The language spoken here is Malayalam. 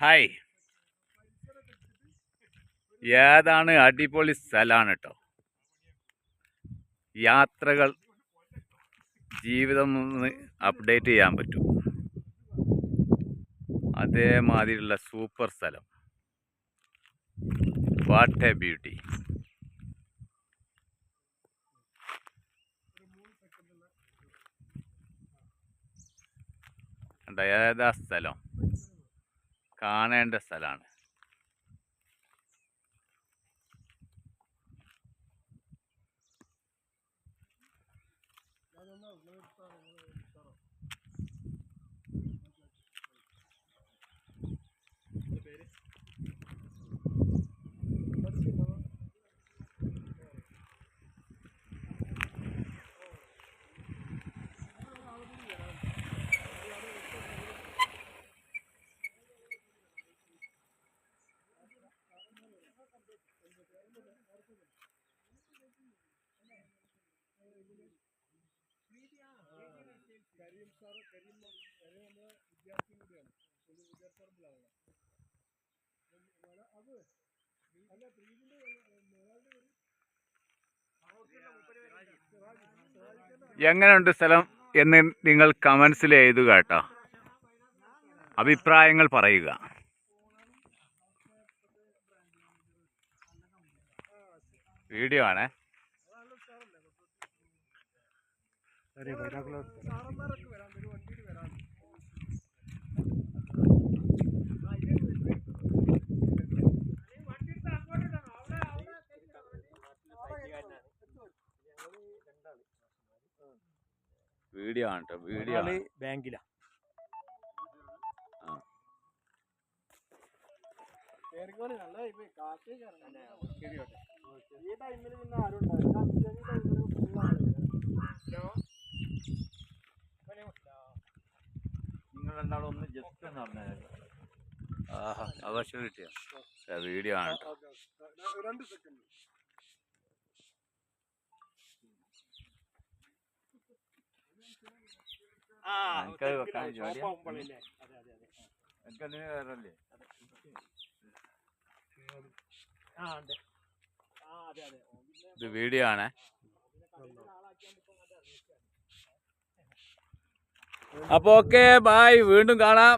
ഹായ്. ഏതാണ് അടിപൊളി സ്ഥലമാണ് കേട്ടോ യാത്രകൾ ജീവിതം ഒന്ന് അപ്ഡേറ്റ് ചെയ്യാൻ പറ്റും. അതേമാതിരിയുള്ള സൂപ്പർ സ്ഥലം. വാട്ട് എ ബ്യൂട്ടി കണ്ട ഏതാ സ്ഥലം? കാണേണ്ട സ്ഥലമാണ് എങ്ങനെയുണ്ട് സ്ഥലം എന്ന് നിങ്ങൾ കമൻസിൽ എഴുതുക കേട്ടോ. അഭിപ്രായങ്ങൾ പറയുക. വീഡിയോ ആണേ. വീഡിയോ ആണ് കേട്ടോ വീഡിയോ ബാങ്കിലാ. ആ. ടൈമിൽ പിന്നെ ആരും ഉണ്ടാവില്ല. അഞ്ചടി ടൈമിൽ ഫുൾ നിങ്ങൾ രണ്ടാളും ഒന്ന് ജസ്റ്റ് ഒന്ന് പറഞ്ഞാൽ ആഹാ കിട്ടിയോ. വീഡിയോ ആണ് രണ്ട് സെക്കൻഡ്. എനിക്കത് വെക്കാൻ ജോലിയാ? എനിക്കതിന് ആ ഉണ്ട് ആ അതെ അതെ ഓ, പിന്നെ ഇത് വീഡിയോ ആണ്. അപ്പോൾ ഓക്കെ ബായ് വീണ്ടും കാണാം.